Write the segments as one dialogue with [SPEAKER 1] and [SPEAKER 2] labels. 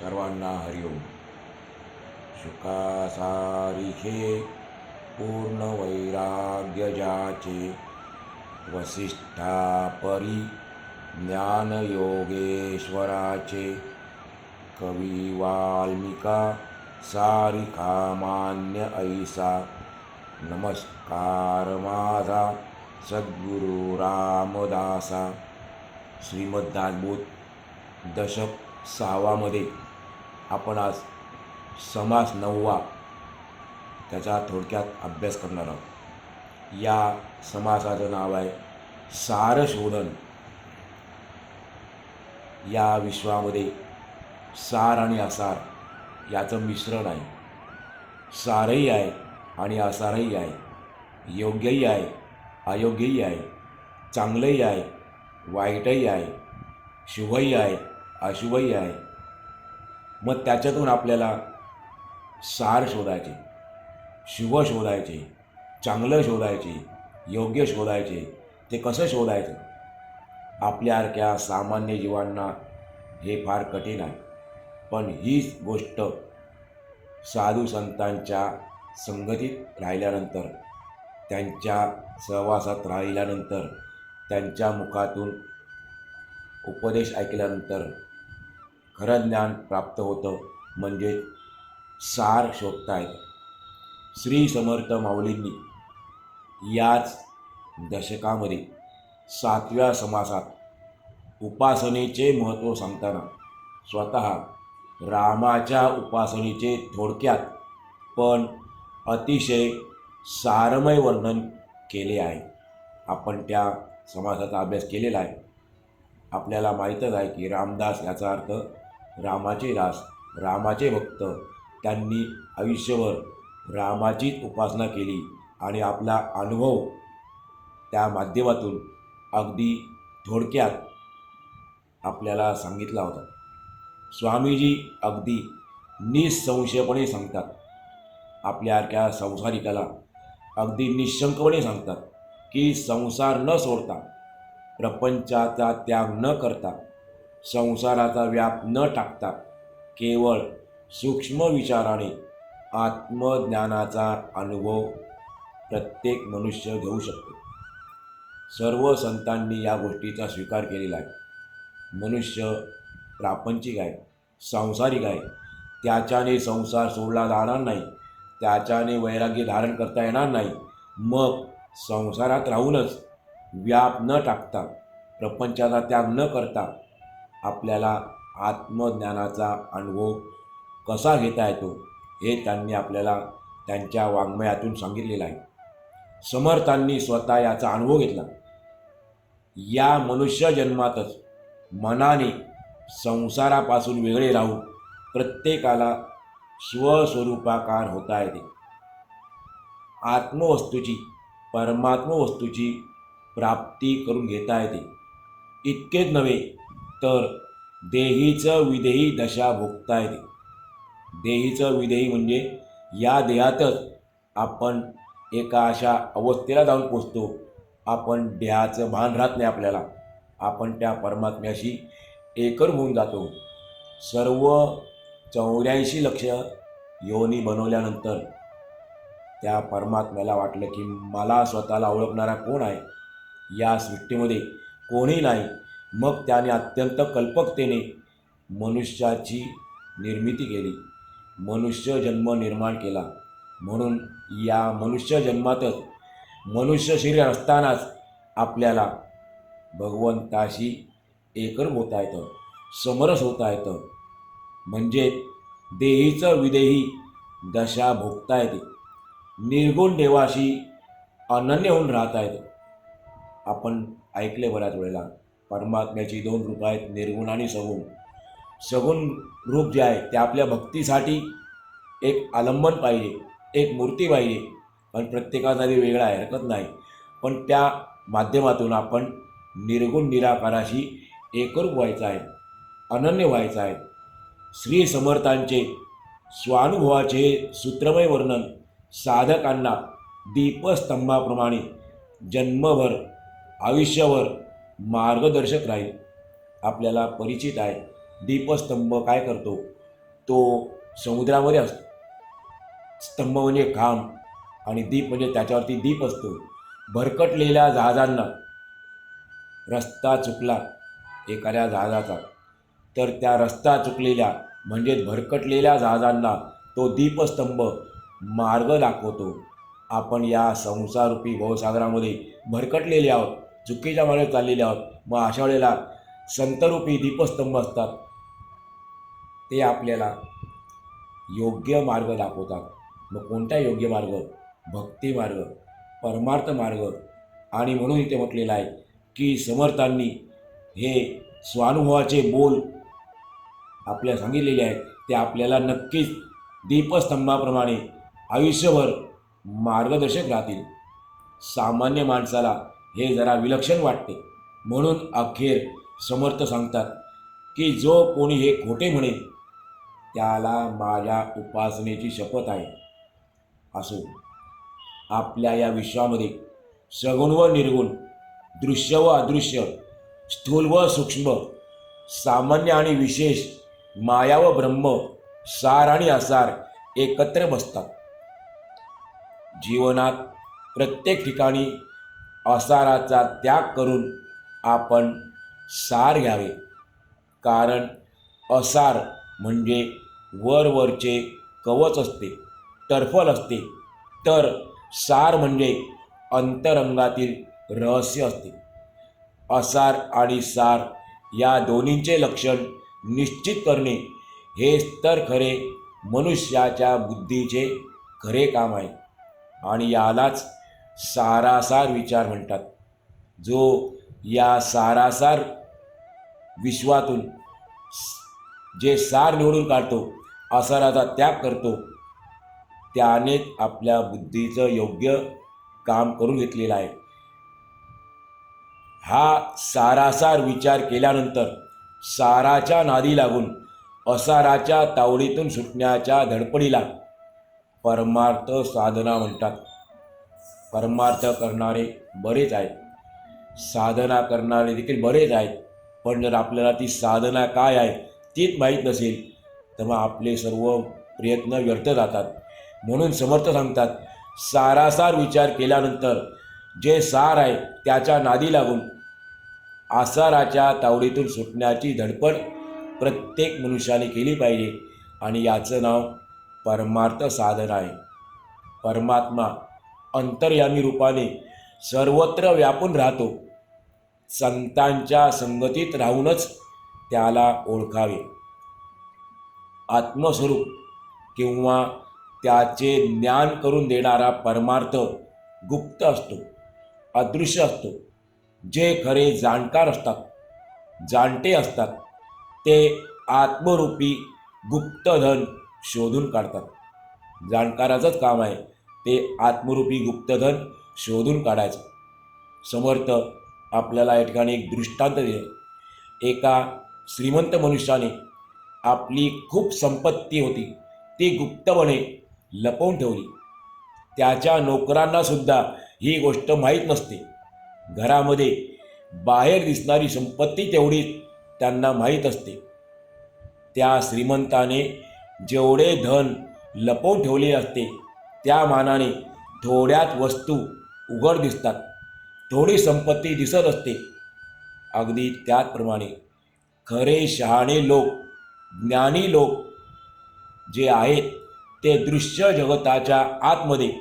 [SPEAKER 1] सर्वांना हरिओम सुखासारिखे पूर्ण वैराग्य ज्याचे वसिष्ठा परी ज्ञानयोगेश्वराचे कवी वाल्मिका सारिका मान्य ऐसा नमस्कार माझा सद्गुरु रामदासा. श्रीमद्दासबोध दशक सहावामध्ये आपण आज समास नववा त्याचा थोडक्यात अभ्यास करणार आहोत. या समासाचं नाव आहे सार शोधन या विश्वामध्ये सार आणि असार याचं मिश्रण आहे. सारही आहे आणि असारही आहे. योग्यही आहे अयोग्यही आहे चांगलंही आहे वाईटही आहे शुभही आहे अशुभही आहे. मग त्याच्यातून आपल्याला सार शोधायचे शुभ शोधायचे चांगलं शोधायचे योग्य शोधायचे ते कसं शोधायचं? आपल्यासारख्या सामान्य जीवांना हे फार कठीण आहे. पण हीच गोष्ट साधू संतांच्या संगतीत राहिल्यानंतर त्यांच्या सहवासात राहिल्यानंतर त्यांच्या मुखातून उपदेश ऐकल्यानंतर खरं ज्ञान प्राप्त होतं म्हणजे सार शोधता येतं श्री समर्थ माऊलींनी याच दशकामध्ये सातव्या समासात उपासनेचे महत्त्व सांगताना स्वतः रामाच्या उपासनेचे थोडक्यात पण अतिशय सारमय वर्णन केले आहे. आपण त्या समासाचा अभ्यास केलेला आहे. आपल्याला माहीतच आहे की रामदास याचा अर्थ रामाचे दास रामाचे भक्त. त्यांनी आयुष्यभर रामाचीच उपासना केली आणि आपला अनुभव त्या माध्यमातून अगदी थोडक्यात आपल्याला सांगितला होता. स्वामीजी अगदी निसंशयपणे सांगतात. आपल्यासारख्या संसारिकाला अगदी निशंकपणे सांगतात की संसार न सोडता प्रपंचाचा त्याग न करता संसाराचा व्याप न टाकता केवळ सूक्ष्म विचाराने आत्मज्ञानाचा अनुभव प्रत्येक मनुष्य घेऊ शकतो. सर्व संतांनी या गोष्टीचा स्वीकार केलेला आहे. मनुष्य प्रापंचिक आहे सांसारिक आहे. त्याच्याने संसार सोडला जाणार नाही. त्याच्याने वैराग्य धारण करता येणार नाही. मग संसारात राहूनच व्याप न टाकता प्रपंचाचा त्याग न करता आपल्याला आत्मज्ञानाचा अनुभव कसा घेता येतो हे त्यांनी आपल्याला त्यांच्या वाङ्मयातून सांगितलेलं आहे. समर्थांनी स्वतः याचा अनुभव घेतला. या मनुष्य जन्मातच मनाने संसारापासून वेगळे राहून प्रत्येकाला स्वस्वरूपाकार होता येते. आत्मवस्तूची परमात्मवस्तूची प्राप्ती करून घेता येते. इतकेच नव्हे तर देहीचं विदेही दशा भोगता येते देहीचं विदेही म्हणजे या देहातच आपण एका अशा अवस्थेला जाऊन पोचतो. आपण देहाचं भान राहत नाही आपल्याला. आपण त्या परमात्म्याशी एकर होऊन जातो. सर्व चौऱ्याऐंशी लक्ष योनी बनवल्यानंतर त्या परमात्म्याला वाटलं की मला स्वतःला ओळखणारा कोण आहे? या सृष्टीमध्ये कोणी नाही. मग त्याने अत्यंत कल्पकतेने मनुष्याची निर्मिती केली. मनुष्य जन्म निर्माण केला. म्हणून या मनुष्य जन्मातच मनुष्य शरीर असतानाच आपल्याला भगवंताशी एकरूप होता येतं समरस होता येतं. म्हणजे देहीचं विदेही दशा भोगता येते. निर्गुण देवाशी अनन्य होऊन राहता येतं. आपण ऐकले बऱ्याच वेळेला. परमात्म्याची दोन रूप आहेत निर्गुण आणि सगुण. सगुण रूप जे आहे ते आपल्या भक्तीसाठी एक आलंबन पाहिजे एक मूर्ती पाहिजे. पण प्रत्येकाचा ते वेगळा आहे हरकत नाही. पण त्या माध्यमातून आपण निर्गुण निराकाराशी एकरूप व्हायचं आहे अनन्य व्हायचं आहे. श्री समर्थांचे स्वानुभवाचे सूत्रमय वर्णन साधकांना दीपस्तंभाप्रमाणे जन्मभर आयुष्यभर मार्गदर्शक राहील. आपल्याला परिचित आहे. दीपस्तंभ काय करतो? तो समुद्रामध्ये असतो. स्तंभ म्हणजे खांब आणि दीप म्हणजे त्याच्यावरती दीप असतो. भरकटलेल्या जहाजांना रस्ता चुकला एखाद्या जहाजाचा. तर त्या रस्ता चुकलेल्या म्हणजे भरकटलेल्या जहाजांना तो दीपस्तंभ मार्ग दाखवतो. आपण या संसाररूपी भवसागरामध्ये भरकटलेले आहोत. चुकीच्या मार्गात चाललेले आहोत. मग अशा वेळेला संतरूपी दीपस्तंभ असतात. ते आपल्याला योग्य मार्ग दाखवतात. मग कोणता योग्य मार्ग? भक्ती मार्ग परमार्थ मार्ग. आणि म्हणून इथे म्हटलेलं आहे की समर्थांनी हे स्वानुभवाचे बोल आपल्या सांगितलेले आहेत. ते आपल्याला नक्कीच दीपस्तंभाप्रमाणे आयुष्यभर मार्गदर्शक राहतील. सामान्य माणसाला हे जरा विलक्षण वाटते. म्हणून अखेर समर्थ सांगतात की जो कोणी हे खोटे म्हणेल त्याला माझ्या उपासनेची शपथ आहे. असो आपल्या या विश्वामध्ये सगुण व निर्गुण दृश्य व अदृश्य स्थूल व सूक्ष्म सामान्य आणि विशेष माया व ब्रह्म सार आणि असार एकत्र बसतात. जीवनात प्रत्येक ठिकाणी असाराचा त्याग करून आपण सार घ्यावे. कारण असार म्हणजे वरवरचे कवच असते टर्फल असते. तर सार म्हणजे अंतरंगातील रहस्य असते. असार आणि सार या दोन्हींचे लक्षण निश्चित करणे हेच तर खरे मनुष्याच्या बुद्धीचे खरे काम आहे. आणि यालाच सारासार विचार म्हणतात. जो या सारासार विश्वातून जे सार निवडून काढतो असाराचा त्याग करतो त्यानेच आपल्या बुद्धीचं योग्य काम करून घेतलेलं आहे. हा सारासार विचार केल्यानंतर साराच्या नादी लागून असाराच्या तावडीतून सुटण्याच्या धडपडीला परमार्थ साधना म्हणतात. परमार्थ करणारे बरेच आहेत. साधना करणारे देखील बरेच आहेत. पण जर आपल्याला ती साधना काय आहे तीच माहीत नसेल तर मग आपले सर्व प्रयत्न व्यर्थ जातात. म्हणून समर्थ सांगतात सारासार विचार केल्यानंतर जे सार आहे त्याच्या नादी लागून आसाराच्या तावडीतून सुटण्याची धडपड प्रत्येक मनुष्याने केली पाहिजे. आणि याचं नाव परमार्थ साधन आहे. परमात्मा अंतर्यामी रूपाने सर्वत्र व्यापून राहतो. संतांच्या संगतीत राहूनच त्याला ओळखावे. आत्मस्वरूप किंवा त्याचे ज्ञान करून देणारा परमार्थ गुप्त असतो अदृश्य असतो. जे खरे जाणकार असतात जाणते असतात ते आत्मरूपी गुप्तधन शोधून काढतात. जाणकाराचंच काम आहे. ते आत्मरूपी गुप्तधन शोधून काढायचं. समर्थ आपल्याला या ठिकाणी एक दृष्टांत दिले. एका श्रीमंत मनुष्याने आपली खूप संपत्ती होती ती गुप्तपणे लपवून ठेवली. त्याच्या नोकरांनासुद्धा ही गोष्ट माहीत नसते. घरामध्ये बाहेर दिसणारी संपत्ती तेवढी त्यांना माहीत असते. त्या श्रीमंताने जेवढे धन लपवून ठेवले असते त्या मानाने थोड्यात वस्तू उघड दिसतात. थोडी संपत्ती दिसत असते. अगदी त्याचप्रमाणे खरे शहाणे लोक ज्ञानी लोक जे आहेत ते दृश्य जगताच्या आतमध्ये.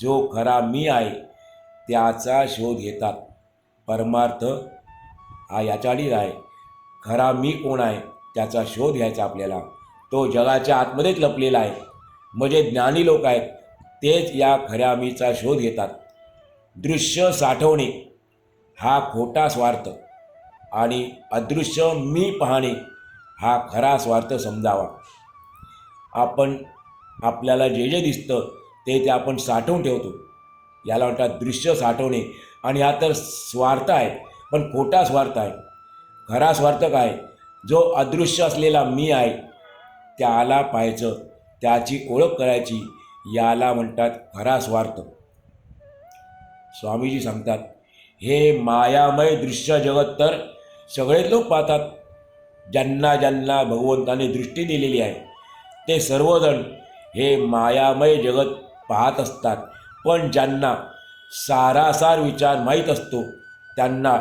[SPEAKER 1] जो खरा मी आहे त्याचा शोध घेतात. परमार्थ हा याच्याडीच आहे. खरा मी कोण आहे त्याचा शोध घ्यायचा आपल्याला. तो जगाच्या आतमध्येच लपलेला आहे. म्हणजे ज्ञानी लोक आहेत तेच या खऱ्या मीचा शोध घेतात. दृश्य साठवणे हा खोटा स्वार्थ आणि अदृश्य मी पाहणे हा खरा स्वार्थ समजावा. आपण आपल्याला जे जे दिसतं ते ते आपण साठवून ठेवतो. याला म्हणतात दृश्य साठवणे. आणि हा तर स्वार्थ आहे पण खोटा स्वार्थ आहे. खरा स्वार्थ काय? जो अदृश्य असलेला मी आहे त्याला पाहायचं त्याची ओळख करायची याला म्हणतात खरा स्वार्थ स्वामीजी सांगतात हे मायामय दृश्य जगत तर सगळे लोक पाहतात. ज्यांना ज्यांना भगवंताने दृष्टी दिलेली आहे ते सर्वजण हे मायामय जगत पाहत असतात. पण ज्यांना सारासार विचार माहीत असतो त्यांना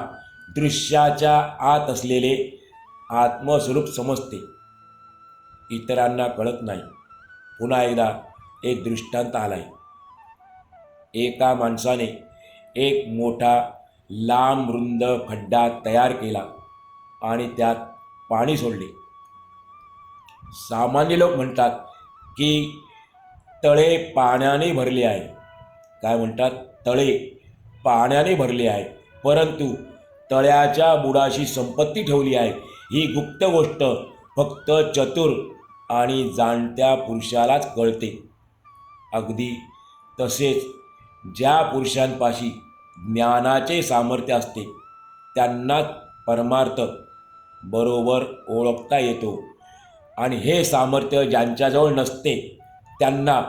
[SPEAKER 1] दृश्याच्या आत असलेले आत्मस्वरूप समजते. इतरांना कळत नाही. पुन्हा एकदा एक दृष्टांत आला आहे एका माणसाने एक मोठा लांब रुंद खड्डा तयार केला आणि त्यात पाणी सोडले. सामान्य लोक म्हणतात की तळे पाण्याने भरले आहे. काय म्हणतात? तळे पाण्याने भरले आहे. परंतु तळ्याच्या बुडाशी संपत्ती ठेवली आहे. ही गुप्त गोष्ट फक्त चतुर आणि जाणत्या पुरुषालाच कळते. अगदी तसेच ज्या पुरुषांपाशी ज्ञानाचे सामर्थ्य असते त्यांनाच परमार्थ बरोबर ओळखता येतो. आणि हे सामर्थ्य ज्यांच्याजवळ नसते त्यांना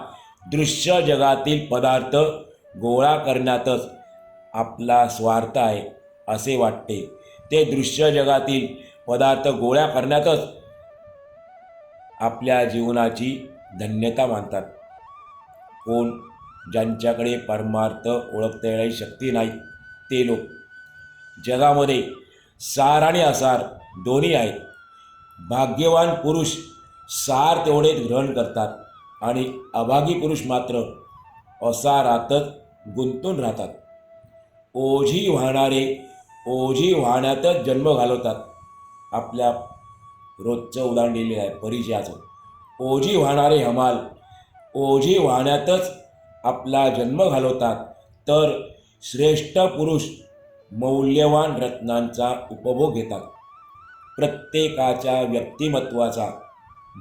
[SPEAKER 1] दृश्य जगातील पदार्थ गोळा करण्यातच आपला स्वार्थ आहे असे वाटते. ते दृश्य जगातील पदार्थ गोळा करण्यातच आपल्या जीवनाची धन्यता मानतात. कोण ज्यांच्याकडे परमार्थ ओळखता येणारी शक्ती नाही ते लोक. जगामध्ये सार आणि असार दोन्ही आहेत. भाग्यवान पुरुष सार तेवढे ग्रहण करतात आणि अभागी पुरुष मात्र असारातच गुंतून राहतात. ओझी वाहणारे ओझी वाहण्यातच जन्म घालवतात. आपल्या रोजचं उदाहरण दिलेलं आहे परिचयाचं. ओझी वाहणारे हमाल ओझी वाहण्यातच आपला जन्म घालवतात. तर श्रेष्ठ पुरुष मौल्यवान रत्नांचा उपभोग घेतात. प्रत्येकाच्या व्यक्तिमत्वाचा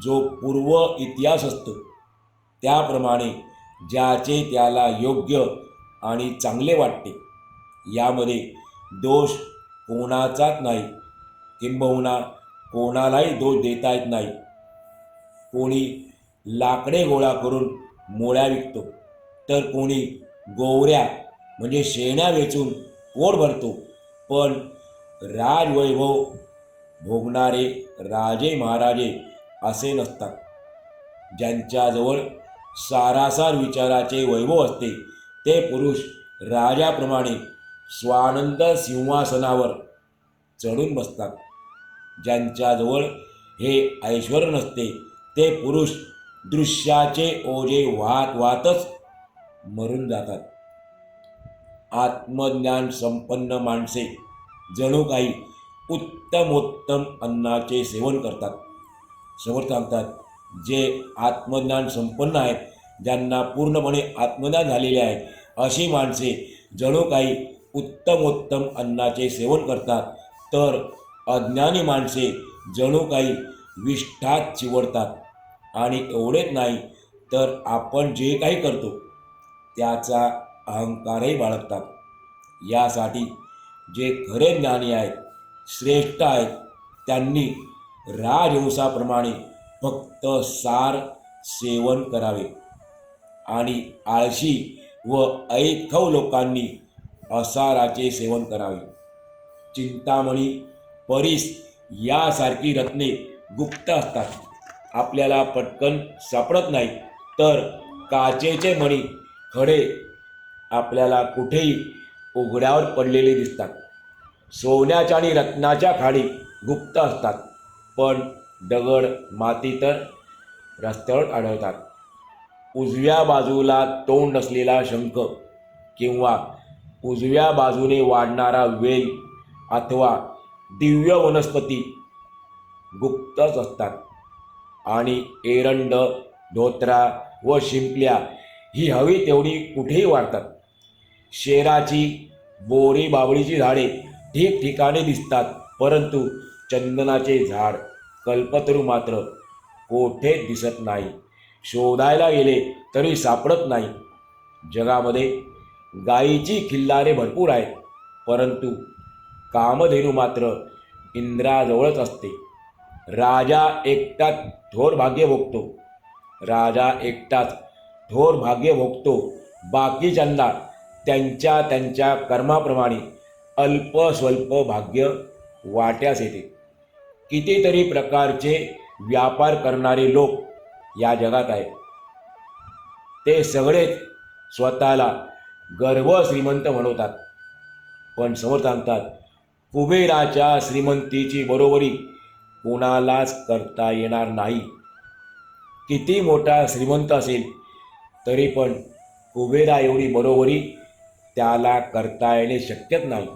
[SPEAKER 1] जो पूर्व इतिहास असतो त्याप्रमाणे ज्याचे त्याला योग्य आणि चांगले वाटते यामध्ये दोष कोणाचाच नाही. किंबहुना कोणालाही दोष देता येत नाही. कोणी लाकडे गोळा करून मोळ्या विकतो तर कोणी गोवऱ्या म्हणजे शेण्या वेचून पोट भरतो. पण राजवैभव भोगणारे राजे महाराजे असे नसतात. ज्यांच्याजवळ सारासार विचाराचे वैभव असते ते पुरुष राजाप्रमाणे स्वानंद सिंहासनावर चढून बसतात. ज्यांच्याजवळ हे ऐश्वर नसते ते पुरुष दृश्याचे ओझे वाहत वाहतच मरून जातात. आत्मज्ञान संपन्न माणसे जणू काही उत्तमोत्तम अन्नाचे सेवन करतात. समोर सांगतात जे आत्मज्ञान संपन्न आहेत ज्यांना पूर्णपणे आत्मज्ञान झालेले आहे अशी माणसे जणू काही उत्तमोत्तम अन्नाचे सेवन करतात तर अज्ञानी माणसे जणू काही विष्ठात चिवडतात. आणि एवढेच नाही तर आपण जे काही करतो त्याचा अहंकारही बाळगतात. यासाठी जे खरे ज्ञानी आहेत श्रेष्ठ आहेत त्यांनी राजहंसाप्रमाणे फक्त सार सेवन करावे. आणि आळशी व ऐखव लोकांनी असाराचे सेवन करावे. चिंतामणी परिस यासारखी रत्ने गुप्त असतात. आपल्याला पटकन सापडत नाही तर काचेचे मणी खडे आपल्याला कुठेही उघड्यावर पडलेले दिसतात. सोन्याच्या आणि रत्नाच्या खाडी गुप्त असतात. पण दगड माती तर रस्त्यावर आढळतात. उजव्या बाजूला तोंड असलेला शंख किंवा उजव्या बाजूने वाढणारा वेल अथवा दिव्य वनस्पती गुप्तच असतात. आणि एरंड धोत्रा व शिंपल्या ही हवी तेवढी कुठेही वाढतात. शेराची बोरी बाबळीची झाडे ठिकठिकाणी दिसतात परंतु चंदनाचे झाड कल्पतरू मात्र कोठेच दिसत नाही. शोधायला गेले तरी सापडत नाही. जगामध्ये गायीची खिल्लारे भरपूर आहेत परंतु कामधेनू मात्र इंद्राजवळच असते. राजा एकटाच थोर भाग्य भोगतो. राजा एकटाच थोर भाग्य भोगतो. बाकीच्यांना त्यांच्या त्यांच्या कर्माप्रमाणे अल्प स्वल्प भाग्य वाट्यास येते. कितीतरी प्रकारचे व्यापार करणारे लोक या जगात आहेत. ते सगळेच स्वतःला गर्व श्रीमंत म्हणवतात. पण समोर सांगतात कुबेराच्या श्रीमंतीची बरोबरी कोणालाच करता येणार नाही. किती मोठा श्रीमंत असेल तरी पण कुबेरा एवढी बरोबरी त्याला करता येणे शक्यच नाही.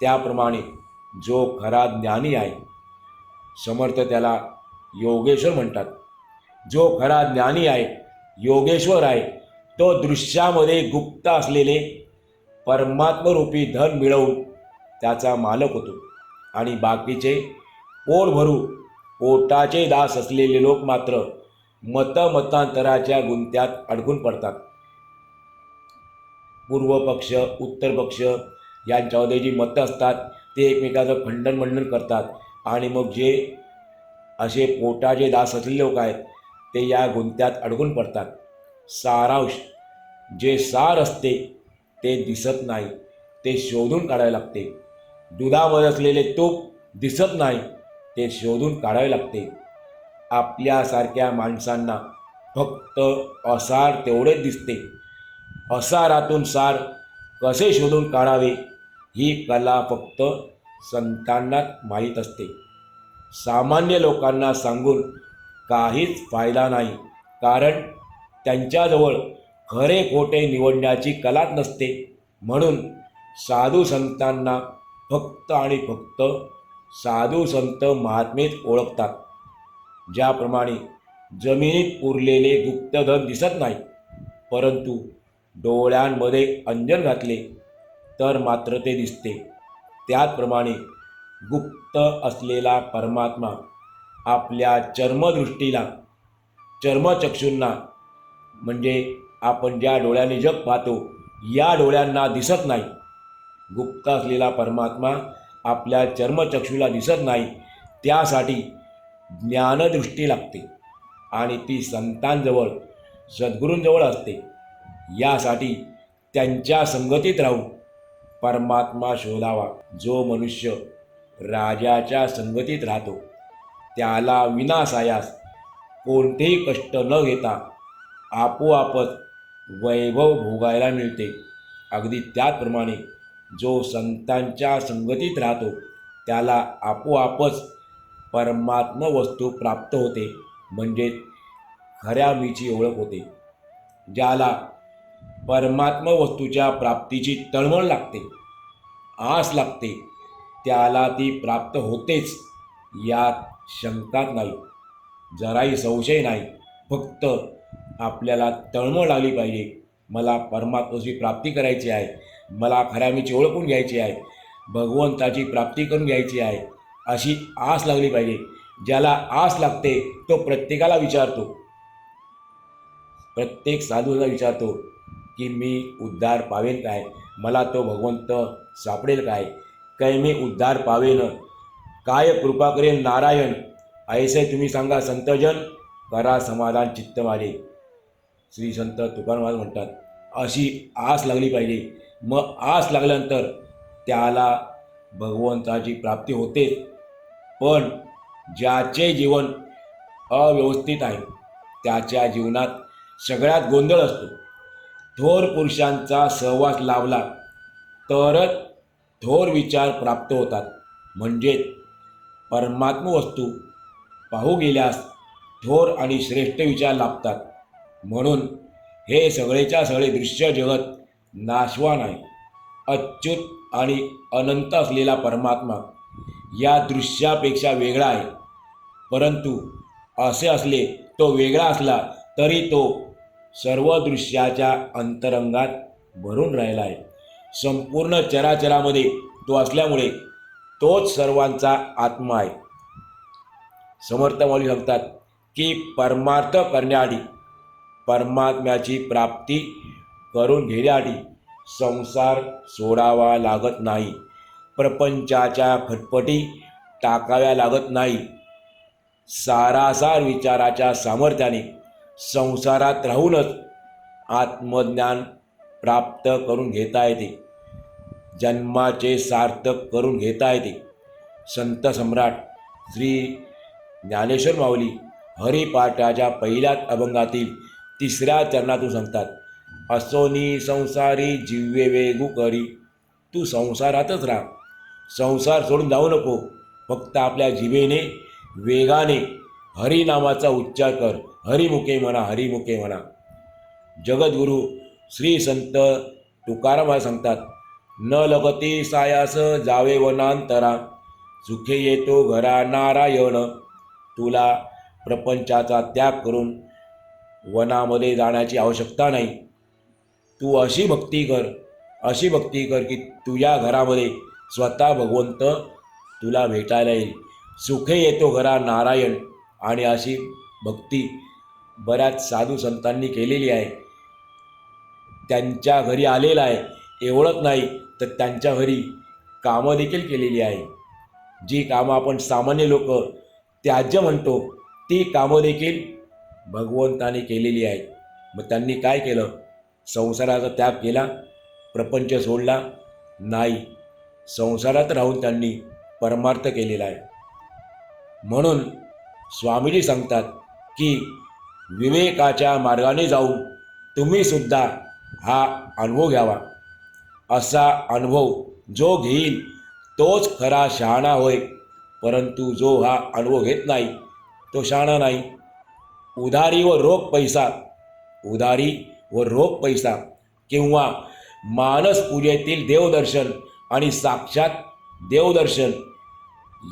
[SPEAKER 1] त्याप्रमाणे जो खरा ज्ञानी आहे समर्थ त्याला योगेश्वर म्हणतात. जो खरा ज्ञानी आहे योगेश्वर आहे तो दृश्यामध्ये गुप्त असलेले परमात्मरूपी धन मिळवून त्याचा मालक होतो. आणि बाकीचे पोट भरू पोटाचे दास असलेले लोक मात्र मतमतांतराच्या गुंत्यात अडकून पडतात. पूर्व पक्ष उत्तर पक्ष यांच्यामध्ये जी मतं असतात ते एकमेकाचं खंडन मंडन करतात. आणि मग जे असे पोटाचे दास असलेले लोक आहेत ते या गुंत्यात अडकून पडतात. सारांश जे सार असते ते दिसत नाही ते शोधून काढावे लागते. दुधावर असलेले तूप दिसत नाही ते शोधून काढावे लागते. आपल्यासारख्या माणसांना फक्त असार तेवढेच दिसते. असारातून सार कसे शोधून काढावे ही कला फक्त संतांनाच माहीत असते. सामान्य लोकांना सांगून काहीच फायदा नाही कारण त्यांच्याजवळ खरे खोटे निवडण्याची कलाच नसते. म्हणून साधू संतांना फक्त आणि फक्त साधू संत महात्मेच ओळखतात. ज्याप्रमाणे जमिनीत उरलेले गुप्तधन दिसत नाही परंतु डोळ्यांमध्ये अंजन घातले तर मात्र ते दिसते. त्याचप्रमाणे गुप्त असलेला परमात्मा आपल्या चर्मदृष्टीला चर्मचक्षूंना म्हणजे आपण ज्या डोळ्याने जग पाहतो या डोळ्यांना दिसत नाही. गुप्त असलेला परमात्मा आपल्या चर्मचक्षूला दिसत नाही त्यासाठी ज्ञानदृष्टी लागते आणि ती संतांजवळ सद्गुरूंजवळ असते. यासाठी त्यांच्या संगतीत राहून परमात्मा शोधावा. जो मनुष्य राजाच्या संगतीत राहतो त्याला विनासायास कोणतेही कष्ट न घेता आपोआपच वैभव भोगायला मिळते. अगदी त्याचप्रमाणे जो संतांच्या संगतीत राहतो त्याला आपोआपच परमात्म वस्तू प्राप्त होते म्हणजेच खऱ्या मीची ओळख होते ज्याला परमात्म वस्तूच्या प्राप्तीची तळमळ लागते आस लागते त्याला ती प्राप्त होतेच यात शंकाच नाही जराही संशय नाही फक्त आपल्याला तळमळ लागली पाहिजे मला परमात्माची प्राप्ती करायची आहे मला खऱ्या मीची ओळखून घ्यायची आहे भगवंताची प्राप्ती करून घ्यायची आहे अशी आस लागली पाहिजे. ज्याला आस लागते तो प्रत्येकाला विचारतो. प्रत्येक साधूला विचारतो की मी उद्धार पावेन काय? मला तो भगवंत सापडेल काय? काय मी उद्धार पावेन? काय कृपा करेन नारायण? ऐसे तुम्ही सांगा संतजन करा समाधान चित्त माझे. श्री संत तुकाराम म्हणतात अशी आस लागली पाहिजे. मग आस लागल्यानंतर त्याला भगवंताची प्राप्ती होते. पण ज्याचे जीवन अव्यवस्थित आहे त्याच्या जीवनात सगळ्यात गोंधळ असतो. थोर पुरुषांचा सहवास लावला तरच थोर विचार प्राप्त होतात. म्हणजेच परमात्म वस्तू पाहू गेल्यास थोर आणि श्रेष्ठ विचार लाभतात. म्हणून हे सगळेच्या सगळे दृश्य जगत नाशवान आहे अच्युत आणि अनंत असलेला परमात्मा या दृश्यापेक्षा वेगळा आहे. परंतु असे असले तो वेगळा असला तरी तो सर्व दृश्याच्या अंतरंगात भरून राहिला आहे. संपूर्ण चराचरामध्ये तो असल्यामुळे तोच सर्वांचा आत्मा आहे. समर्थ मौली सांगतात की परमार्थ करण्याआधी परमात्म्याची प्राप्ती करून घेण्याआधी संसार सोडावा लागत नाही. प्रपंचाच्या फटफटी टाकाव्या लागत नाही. सारासार विचाराच्या सामर्थ्याने संसारात राहूनच आत्मज्ञान प्राप्त करून घेता येते. जन्माचे सार्थक करून घेता येते. संत सम्राट श्री ज्ञानेश्वर माऊली हरिपाठाच्या पहिल्याच अभंगातील तिसऱ्या चरणातून सांगतात असोनी संसारी जिव्हे वेगू करी. तू संसारातच राहा. संसार सोडून जाऊ नको. फक्त आपल्या जिभेने वेगाने हरिनामाचा उच्चार कर. हरिमुखे म्हणा हरिमुखे म्हणा. जगद्गुरू श्री संत तुकाराम सांगतात न लगती सायास जावे वनांतरा. सुखे येतो घरा नारायण. तुला प्रपंचाचा त्याग करून वनामध्ये जाण्याची आवश्यकता नाही. तू अशी भक्ती कर अशी भक्ती कर की तुझ्या घरामध्ये स्वतः भगवंत तुला भेटायला येईल. सुखे येतो घरा नारायण आणि अशी भक्ती बऱ्याच साधू संतांनी केलेली आहे. त्यांच्या घरी आलेला आहे एवढंच नाही तर त्यांच्या घरी कामं देखील केलेली आहे. जी कामं आपण सामान्य लोक त्याज्य म्हणतो ती कामं देखील भगवंताने केलेली आहेत. मग त्यांनी काय केलं? संसाराचा त्याग केला प्रपंच सोडला. नाही संसारात राहून त्यांनी परमार्थ केलेला आहे. म्हणून स्वामीजी सांगतात की विवेकाच्या मार्गाने जाऊन तुम्ही सुद्धा हा अनुभव घ्यावा. असा अनुभव जो घेईल तोच खरा शहाणा होय. परंतु जो हा अनुभव घेत नाही तो शहाणा नाही. उधारी व रोख पैसा. उधारी व रोख पैसा किंवा मानस पूजेतील देवदर्शन आणि साक्षात देवदर्शन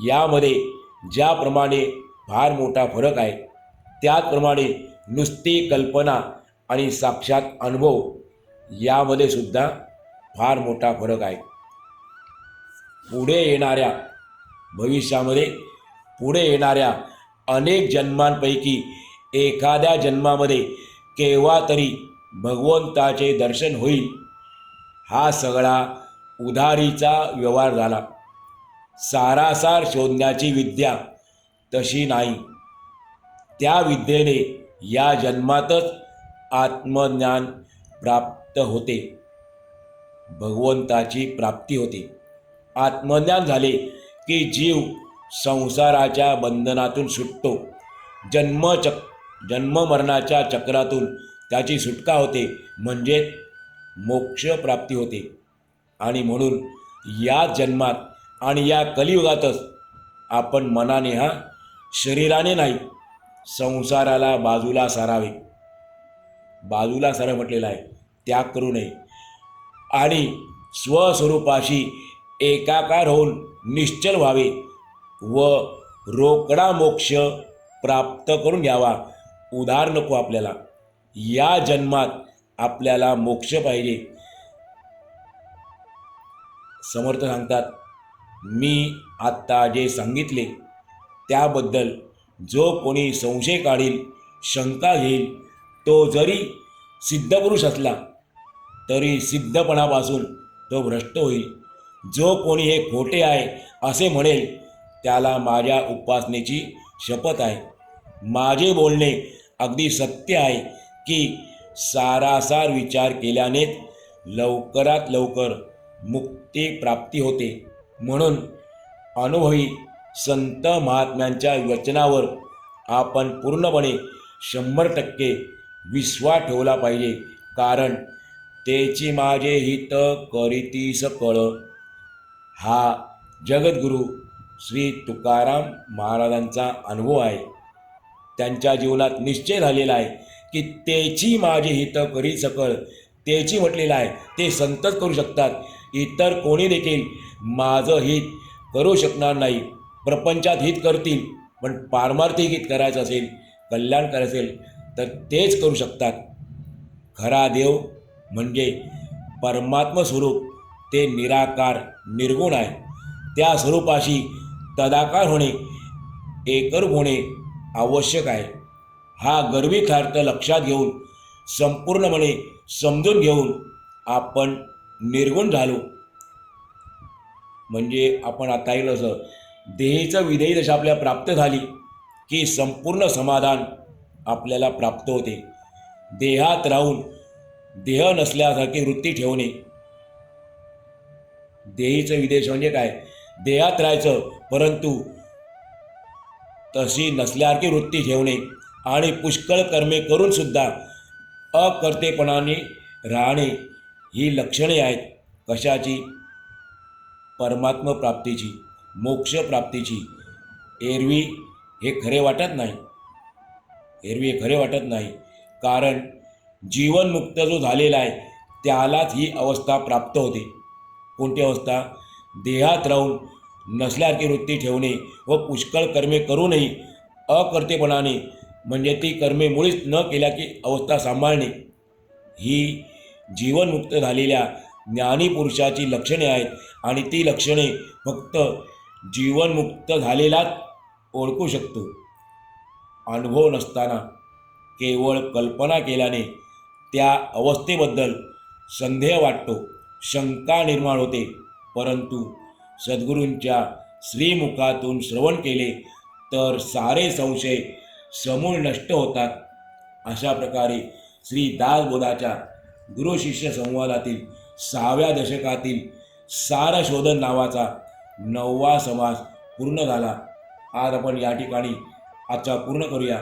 [SPEAKER 1] यामध्ये ज्याप्रमाणे फार मोठा फरक आहे त्याचप्रमाणे नुसती कल्पना आणि साक्षात अनुभव यामध्ये सुद्धा फार मोठा फरक आहे. पुढे येणाऱ्या भविष्यामध्ये पुढे येणाऱ्या अनेक जन्मांपैकी एखाद्या जन्मामध्ये केव्हा तरी भगवंताचे दर्शन होईल. हा सगळा उधारीचा व्यवहार झाला. सारासार शोधण्याची विद्या तशी नाही. त्या विद्येने या जन्मातच आत्मज्ञान प्राप्त होते. भगवंताची प्राप्ती होते. आत्मज्ञान झाले की जीव संसाराच्या बंधनातून सुटतो. जन्मचक जन्ममरणाच्या चक्रातून त्याची सुटका होते म्हणजे मोक्ष प्राप्ती होते. आणि म्हणून या जन्मात आणि या कलियुगातच आपण मनाने हा शरीराने नाही संसाराला बाजूला सारावे. बाजूला सारं म्हटलेलं आहे त्याग करू नये. आणि स्वस्वरूपाशी एकाकार होऊन निश्चल व्हावे व रोकडा मोक्ष प्राप्त करून घ्यावा. उधार नको आपल्याला. या जन्मात आपल्याला मोक्ष पाहिजे. समर्थ सांगतात मी आत्ता जे सांगितले त्याबद्दल जो कोणी संशय काढील शंका घेईल तो जरी सिद्धपुरुष असला तरी सिद्धपणापासून तो भ्रष्ट होईल. जो कोणी हे खोटे आहे असे म्हणेल त्याला माझ्या उपासनेची शपथ आहे. माझे बोलणे अगदी सत्य आहे. की सारासार विचार केल्यानेच लवकरात लवकर मुक्ती प्राप्ती होते. म्हणून अनुभवी संत महात्म्यांच्या वचनावर आपण पूर्णपणे शंभर टक्के विश्वास ठेवला पाहिजे. कारण तेची माझे हित करीतीस कळ. हा जगद्गुरू श्री तुकाराम महाराजांचा अनुभव आहे. त्यांच्या जीवनात निश्चय झालेला आहे की त्याची माझे हित करी सकळ त्याची म्हटलेलं आहे ते संतच करू शकतात. इतर कोणी देखील माझं हित करू शकणार नाही. प्रपंचात हित करतील पण पारमार्थिक हित करायचं असेल कल्याण करायचं असेल तर तेच करू शकतात. खरा देव म्हणजे परमात्म स्वरूप ते निराकार निर्गुण आहे. त्या स्वरूपाशी तदाकार होणे एकरूप होणे आवश्यक आहे. हा गर्भितार्थ लक्षात घेऊन संपूर्णपणे समजून घेऊन आपण निर्गुण झालो. म्हणजे आपण आता ऐकलं असं देहेचं विधेयी जशी आपल्याला प्राप्त झाली की संपूर्ण समाधान आपल्याला प्राप्त होते. देहात राहून देह नसल्यासारखी वृत्ती ठेवणे. देहीचं विदेश म्हणजे काय? देहात राहायचं परंतु तशी नसल्यासारखी वृत्ती ठेवणे. आणि पुष्कळ कर्मे करूनसुद्धा अकर्तेपणाने राहणे ही लक्षणे आहेत. कशाची? परमात्म प्राप्तीची मोक्ष प्राप्तीची. एरवी हे खरे वाटत नाही. एरवी हे खरे वाटत नाही. कारण जीवनमुक्त जो झालेला आहे त्यालाच ही अवस्था प्राप्त होते. कोणती अवस्था? देहात राहून नसल्यासारखी वृत्ती ठेवणे व पुष्कळ कर्मे करूनही अकर्तेपणाने म्हणजे ती कर्मे मुळीच न केल्या की अवस्था सांभाळणे ही जीवनमुक्त झालेल्या ज्ञानीपुरुषाची लक्षणे आहेत आणि ती लक्षणे फक्त जीवनमुक्त झालेलाच ओळखू शकतो. अनुभव नसताना केवळ कल्पना केल्याने त्या अवस्थेबद्दल संदेह वाटतो शंका निर्माण होते. परंतु सद्गुरूंच्या श्रीमुखातून श्रवण केले तर सारे संशय समूळ नष्ट होतात. अशा प्रकारे श्री दासबोधाच्या गुरुशिष्य संवादातील सहाव्या दशकातील सारशोधन नावाचा नववा समास पूर्ण झाला. आज आपण या ठिकाणी आजचा पूर्ण करूया.